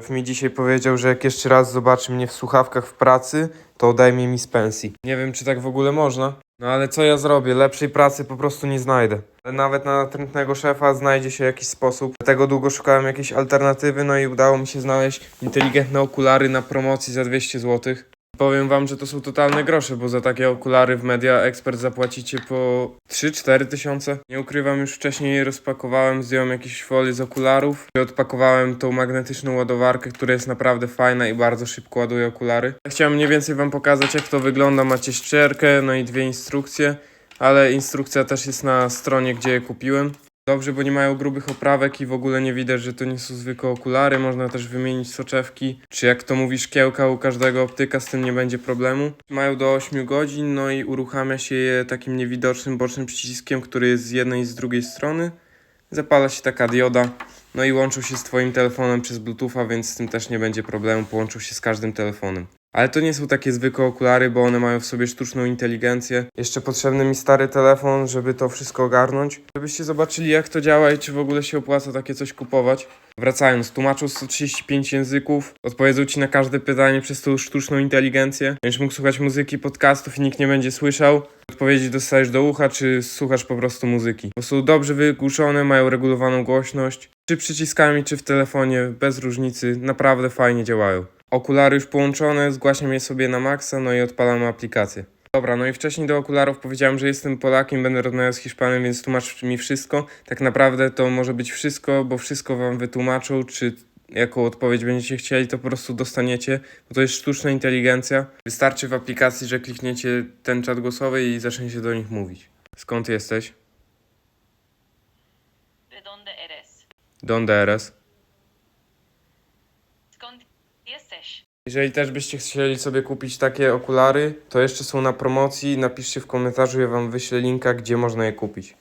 Szef mi dzisiaj powiedział, że jak jeszcze raz zobaczy mnie w słuchawkach w pracy, to odejmie mi z pensji. Nie wiem, czy tak w ogóle można. No ale co ja zrobię? Lepszej pracy po prostu nie znajdę. Ale nawet na natrętnego szefa znajdzie się jakiś sposób. Dlatego długo szukałem jakiejś alternatywy, no i udało mi się znaleźć inteligentne okulary na promocji za 200 zł. Powiem wam, że to są totalne grosze, bo za takie okulary w Media Expert zapłacicie po 3-4 tysiące. Nie ukrywam, już wcześniej je rozpakowałem, zdjąłem jakieś folie z okularów i odpakowałem tą magnetyczną ładowarkę, która jest naprawdę fajna i bardzo szybko ładuje okulary. Chciałem mniej więcej wam pokazać, jak to wygląda. Macie ścierkę, no i dwie instrukcje, ale instrukcja też jest na stronie, gdzie je kupiłem. Dobrze, bo nie mają grubych oprawek i w ogóle nie widać, że to nie są zwykłe okulary. Można też wymienić soczewki, czy jak to mówi szkiełka u każdego optyka, z tym nie będzie problemu. Mają do 8 godzin, no i uruchamia się je takim niewidocznym bocznym przyciskiem, który jest z jednej i z drugiej strony. Zapala się taka dioda, no i łączył się z Twoim telefonem przez Bluetootha, więc z tym też nie będzie problemu, połączył się z każdym telefonem. Ale to nie są takie zwykłe okulary, bo one mają w sobie sztuczną inteligencję. Jeszcze potrzebny mi stary telefon, żeby to wszystko ogarnąć. Żebyście zobaczyli jak to działa i czy w ogóle się opłaca takie coś kupować. Wracając, tłumaczą 135 języków, odpowiedzą ci na każde pytanie przez tą sztuczną inteligencję. Będziesz mógł słuchać muzyki, podcastów i nikt nie będzie słyszał. Odpowiedzi dostajesz do ucha, czy słuchasz po prostu muzyki. Bo są dobrze wygłuszone, mają regulowaną głośność. Czy przyciskami, czy w telefonie, bez różnicy, naprawdę fajnie działają. Okulary już połączone, zgłaszam je sobie na maksa, no i odpalam aplikację. Dobra, no i wcześniej do okularów powiedziałem, że jestem Polakiem, będę rozmawiał z Hiszpanem, więc tłumacz mi wszystko. Tak naprawdę to może być wszystko, bo wszystko wam wytłumaczą, czy jaką odpowiedź będziecie chcieli, to po prostu dostaniecie, bo to jest sztuczna inteligencja. Wystarczy w aplikacji, że klikniecie ten czat głosowy i zaczniecie do nich mówić. Skąd jesteś? ¿De dónde eres? Donde eres? Skąd jesteś? Jeżeli też byście chcieli sobie kupić takie okulary, to jeszcze są na promocji. Napiszcie w komentarzu, ja wam wyślę linka, gdzie można je kupić.